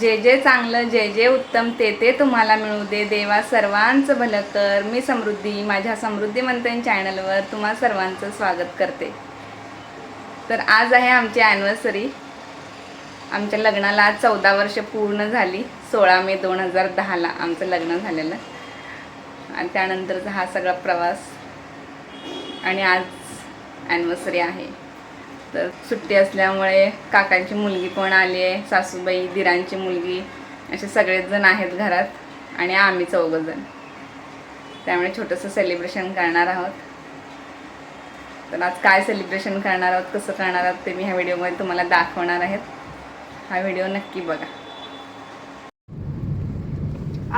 जे जे चांगलं जे जे उत्तम ते ते तुम्हाला मिळू दे. देवा सर्वांचं भलं कर. मी समृद्धी माझ्या समृद्धी मंथन चॅनलवर तुम्हा सर्वांचं स्वागत करते. तर आज आहे आमची ॲनिव्हर्सरी आमच्या लग्नाला आज चौदा वर्ष पूर्ण झाली. सोळा मे दोन हजार दहाला आमचं लग्न झालेलं. आणि त्यानंतरचा हा सगळा प्रवास. आणि आज ॲनिव्हर्सरी आहे. तर सुट्टी असल्यामुळे काकांची मुलगी पण आली आहे सासूबाई दिरांची मुलगी असे सगळेच जण आहेत घरात आणि आम्ही चौघंजण. त्यामुळे छोटंसं सेलिब्रेशन करणार आहोत. तर आज काय सेलिब्रेशन करणार आहोत कसं करणार आहोत ते मी ह्या व्हिडिओमध्ये तुम्हाला दाखवणार आहेत. हा व्हिडिओ नक्की बघा.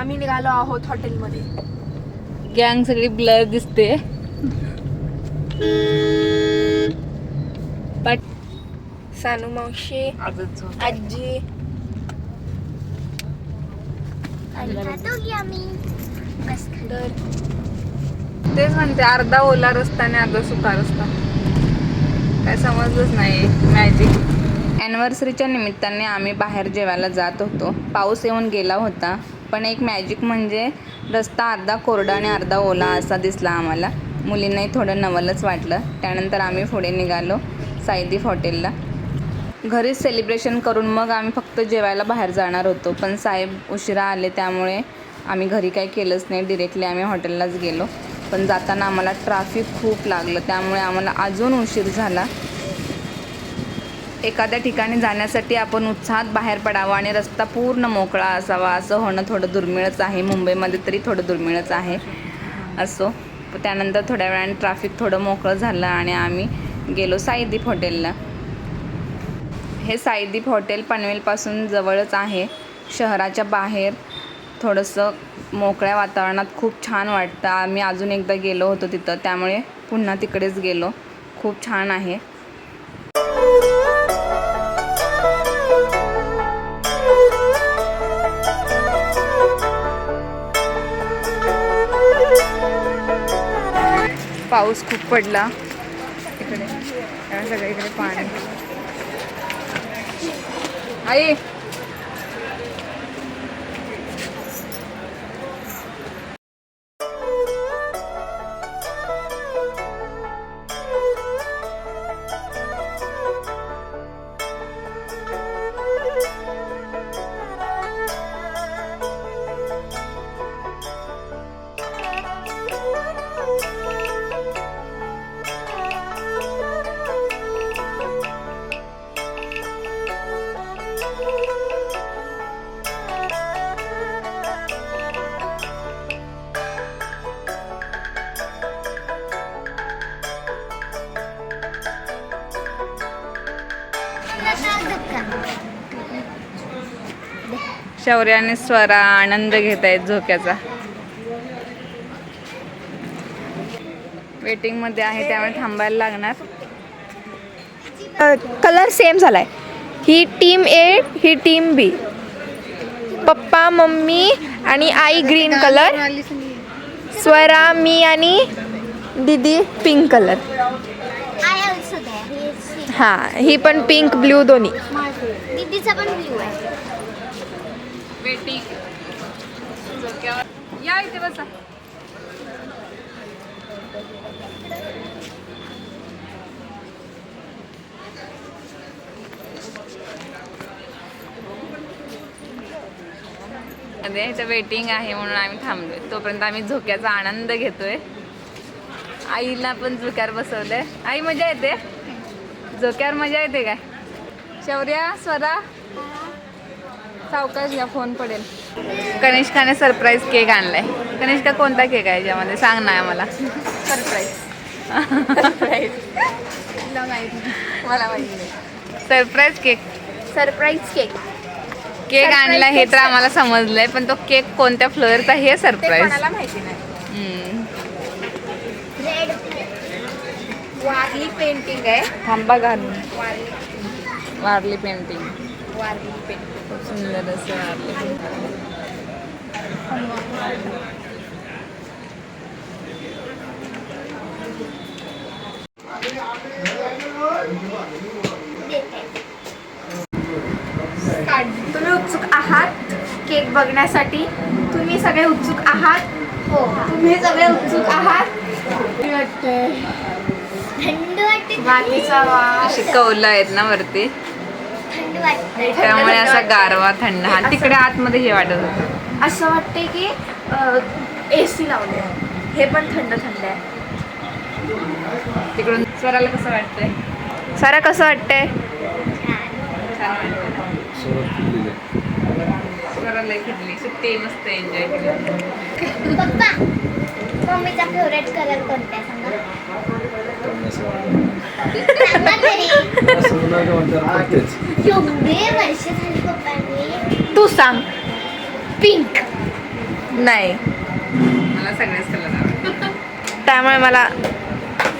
आम्ही निघालो आहोत हॉटेलमध्ये. गँग सगळी ब्लर दिसते. बट सानू मावशी. आजी तेच म्हणते अर्धा ओला रस्ता आणि अर्धा सुका रस्ता. काय समजलंच नाही मॅजिक ॲनिव्हर्सरीच्या निमित्ताने आम्ही बाहेर जेवायला जात होतो. पाऊस येऊन गेला होता पण एक मॅजिक म्हणजे रस्ता अर्धा कोरडा आणि अर्धा ओला असा दिसला आम्हाला. मुलींनाही थोडं नवलच वाटलं. त्यानंतर आम्ही पुढे निघालो. सायदीप हॉटेलला. घरीच सेलिब्रेशन करून मग आम्ही फक्त जेवायला बाहेर जाणार होतो. पण साहेब उशिरा आले त्यामुळे आम्ही घरी काही केलंच नाही. डिरेक्टली आम्ही हॉटेललाच गेलो. पण जाताना आम्हाला ट्रॅफिक खूप लागलं. त्यामुळे आम्हाला अजून उशीर झाला. एखाद्या ठिकाणी जाण्यासाठी आपण उत्साहात बाहेर पडावं आणि रस्ता पूर्ण मोकळा असावा. असं होणं थोडं दुर्मिळच आहे. मुंबईमध्ये तरी थोडं दुर्मिळच आहे. असो. त्यानंतर थोड्या वेळाने ट्रॅफिक थोडं मोकळं झालं आणि आम्ही गेलो साईदीप हॉटेलला. हे साईदीप हॉटेल पनवेलपासून जवळच आहे. शहराच्या बाहेर थोडंसं मोकळ्या वातावरणात खूप छान वाटतं. आम्ही अजून एकदा गेलो होतो तिथं त्यामुळे पुन्हा तिकडेच गेलो. खूप छान आहे. पाऊस खूप पडला. इकडे सगळीकडे पाणी. आई! शौर्य आणि स्वरा आनंद घेत आहेत झोक्याचा. वेटिंगमध्ये आहे त्यामुळे थांबायला लागणार. कलर सेम झालाय. ही टीम ए ही टीम बी पप्पा मम्मी आणि आई ग्रीन कलर स्वरा मी आणि दीदी पिंक कलर हा ही पण पिंक ब्ल्यू दोन्ही. दीदीचा पण ब्ल्यू आहे. वेटिंग या इथे बसा. वेटिंग आहे म्हणून आम्ही थांबलोय. तोपर्यंत आम्ही झोक्याचा आनंद घेतोय. आईला पण झोक्यावर बसवलंय. आई मजा येते? झोक्यावर मजा येते काय? शौर्या स्वरा. सावकाश घ्या फोन पडेल. कनिष्काने सरप्राईज केक आणलाय. कनिष्का कोणता केक आहे याच्यामध्ये? सांग ना आम्हाला. सरप्राईज मला माहिती नाही. Surprise cake surprise cake cake आणला हे तर आम्हाला समजलंय पण तो केक कोणत्या फ्लेवरचा हे सरप्राईज माहिती नाही रेड वारली पेंटिंग आहे. थांबा घालून वारली वारली पेंटिंग वारली पेंटिंग खूप सुंदर असं वारली पेंटिंग तुम्ही उत्सुक आहात? केक बघण्यासाठी? तुम्ही सगळे उत्सुक आहात? हो. तुम्ही सगळे उत्सुक आहात? वाटते अशी कौलं आहेत ना वरती. त्यामुळे असा गारवा थंड. हा तिकडे आतमध्ये हे वाटत होतं. असं वाटते की ए सी लावले हे पण थंड थंड आहे. तिकडून स्वराला कसं वाटतंय? सारा कसं वाटतंय? स्वराला खिडली. सुट्टी मस्त एन्जॉय केली. पप्पा. मम्मीचा फेवरेट कलर कोणता आहे सांगा? एवढे वर्ष झाली पप्पांनी. तू सांग. पिंक नाही. मला सगळेच कलर आवडतात. त्यामुळे मला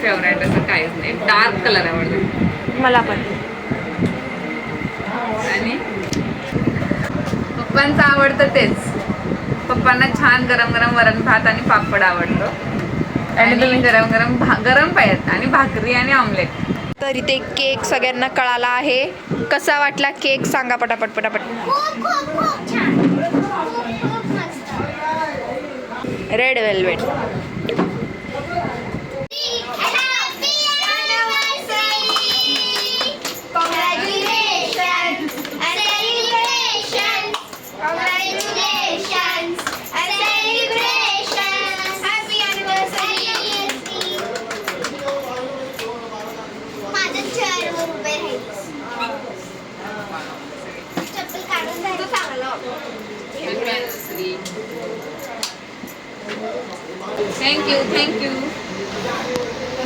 फेवरेट असं काहीच नाही. डार्क कलर आवडतो मला पण. आणि? पप्पांचं आवडतं तेच. पप्पांना छान गरम गरम वरण भात आणि पापड आवडतो. आणि गरम गरम भा गरम पाहिजेत आणि भाकरी आणि ऑमलेट तर इथे केक सगळ्यांना कळाला आहे. कसा वाटला केक? सांगा पटापट पटापट. रेड वेल्वेट थँक्यू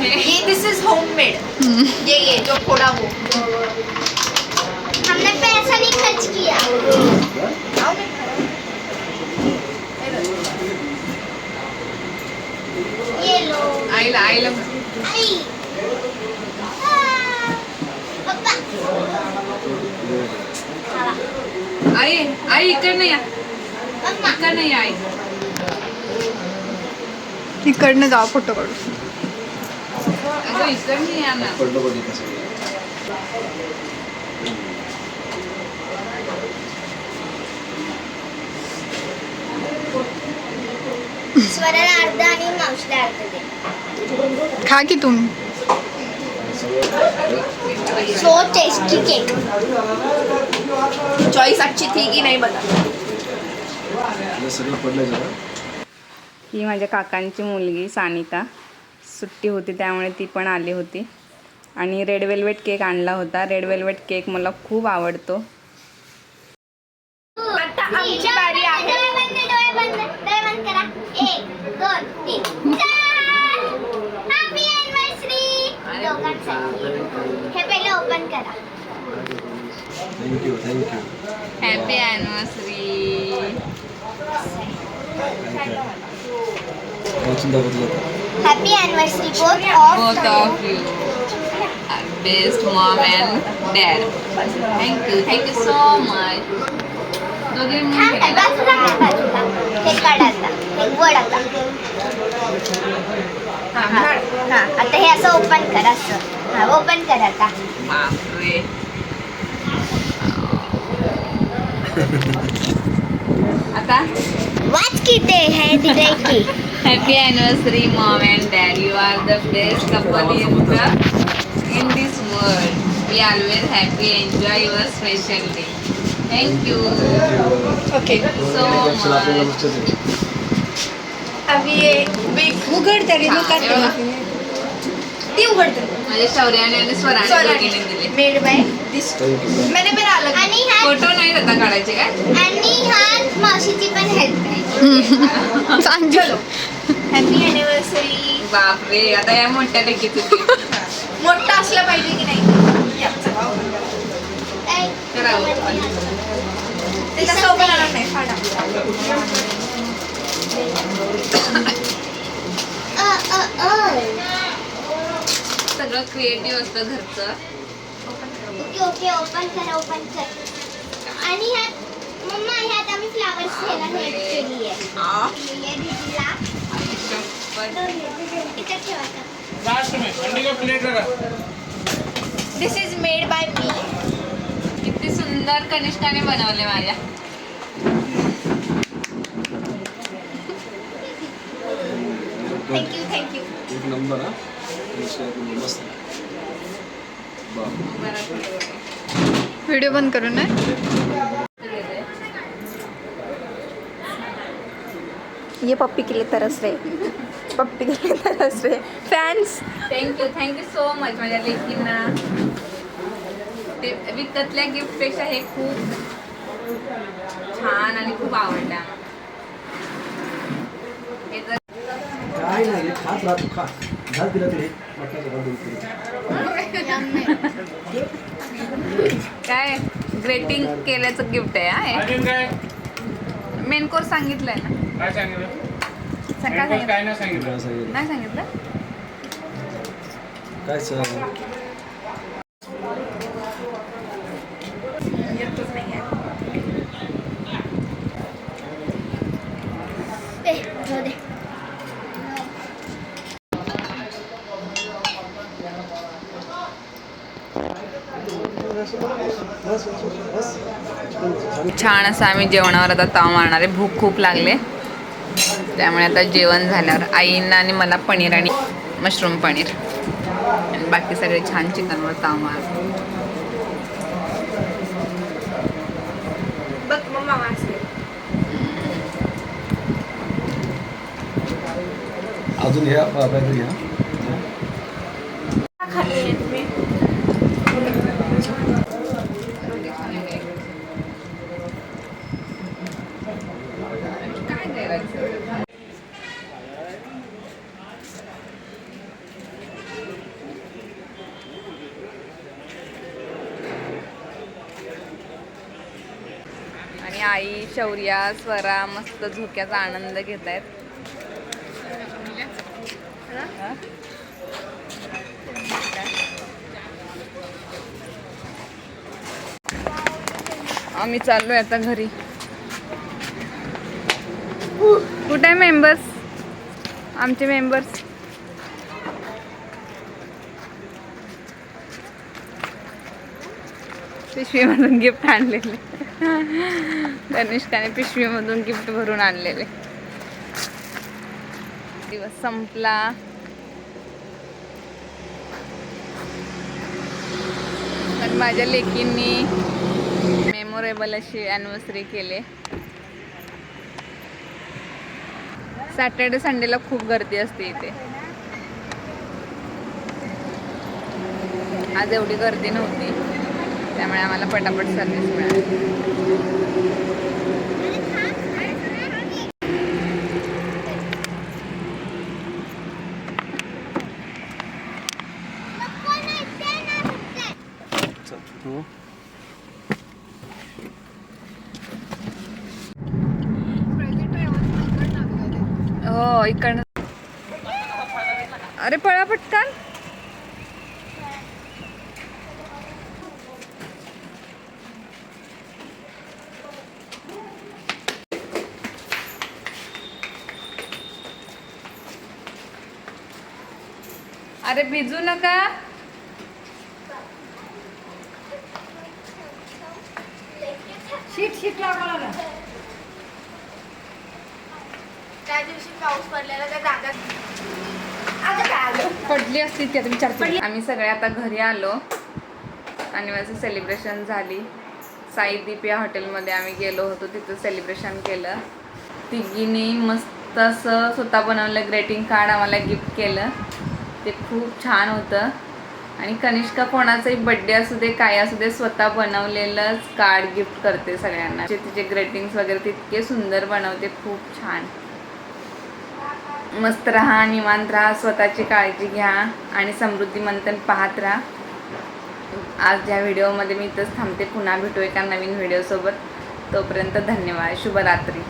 थँक्यू ये दिस इज होममेड ये ये जो फोड़ा वो। हमने पैसा नहीं खर्च किया। ये लो। आईला आईला आई। आ, पप्पा। खावा. आई आई इकडनं या मम्मा इकडनं या आई। इकडनं जाऊ फोटो काढू. अगं इकडनं या ना स्वराला अर्धा आणि मावशीला अर्ध दे. खा की तुम्ही. सो टेस्टी केक चॉईस अच्छी थी की नाही बघा. सगळं पडलं जरा. ही माझ्या काकांची मुलगी सानिका सुट्टी होती त्यामुळे ती पण आली होती. आणि रेड वेल्वेट केक आणला होता. रेड वेल्वेट केक मला खूप आवडतो. हॅपी अॅनिव्हर्सरी हे happy anniversary both of both of you. Best mom and dad. Thank you. Thank you so much. दोघे मिळून थांब केलं? बाजूला काय बाजूला हे काढ आता हे वड आता हा हा आता हे असं ओपन कर असं हा ओपन कर आता बापरे आता वाच की ते हे दिलंय की happy anniversary mom and dad you are the best couple in the in this world we always happy enjoy your special day thank you okay so आपल्याला मच लक्षात येईल आम्ही एक बिग उघड तरी ती उघड माझ्या शौर्याने आणि स्वराने दोघींनी दिले. Made by this thank you मैंने मेरा अलग आणि हा फोटो नाही आता काढायचे काय? आणि हा मावशीची पण हेल्प आहे चलो. हॅपी अॅनिव्हर्सरी बापरे आता या मोठ्या gift. मोठा असला पाहिजे की नाही? या, चला. काय? करावं आपण. ते तसं open होणार नाही फाडा. एवढं क्रिएटिव्ह असतं घरचं. ओके ओके ओपन कर ओपन कर. आणि ह्यात मम्मा ह्यात आम्ही फ्लावर्स केली आहे. दीदीला. लास्ट का plate this is made by me किती सुंदर कनिष्ठाने बनवले माझ्या. थँक्यू थँक्यू एक नंबर हा? व्हिडिओ बंद करू नये ये पप्पी के लिए तरस रहे पप्पी के लिए तरस रहे fans thank you thank you so much माझ्या लेकींना. ते विकतल्या गिफ्टपेक्षा हे खूप छान आणि खूप आवडलं हे जर काय नाही रे, खात राहतो काय? ग्रेटिंग केल्याचं गिफ्ट आहे मेन कोर्स सांगितलंय ना? काय सांगितलं? सकाळ सांगितलं. काय नाही सांगितलं काय सांगितलं? नाही सांगितलं? काय सर? छान असं आम्ही जेवणावर आता ताव मारणार आहे. भूक खूप लागले. त्यामुळे आता जेवण झाल्यावर आईंना आणि मला पनीर आणि मशरूम पनीर. आणि बाकी सगळे छान चिकनवर ताव मार अजून घ्या आई शौर्या स्वरा मस्त झोक्याचा आनंद घेत आहेत आम्ही चाललोय आता घरी. कुठे आहे मेंबर्स आमचे मेंबर्स पिशवीमधून गिफ्ट आणलेले. तनिष्काने पिशवीमधून गिफ्ट भरून आणलेले. दिवस संपला. पण माझ्या लेकींनी मेमोरेबल अशी ॲनिव्हर्सरी केली. सॅटर्डे संडेला खूप गर्दी असते इथे. आज एवढी गर्दी नव्हती. त्यामुळे आम्हाला पटापट सर्विस मिळाली हो. हो इकडनं अरे पळा पटकन अरे भिजू नका. त्या दिवशी पाऊस पडलेला त्या जागात पडली असती ती आता विचारते. आम्ही सगळे आता घरी आलो. अनिव्हर्सरी सेलिब्रेशन झाली. साईदीप या हॉटेलमध्ये आम्ही गेलो होतो. तिथं सेलिब्रेशन केलं. तिघींनी मस्त असं स्वतः बनवलं ग्रेटिंग कार्ड आम्हाला गिफ्ट केलं. ते खूप छान होतं. आणि कनिष्का कोणाचाही बड्डे असू दे काय असू दे स्वतः बनवलेलंच कार्ड गिफ्ट करते सगळ्यांना. जे तिचे ग्रेटिंग्स वगैरे तितके सुंदर बनवते खूप छान. मस्त राहा निवांत राहा स्वतःची काळजी घ्या आणि समृद्धी मंथन पाहत राहा. आज ज्या व्हिडिओमध्ये मी इथंच थांबते. पुन्हा भेटू एका नवीन व्हिडिओसोबत. तोपर्यंत धन्यवाद. शुभरात्री.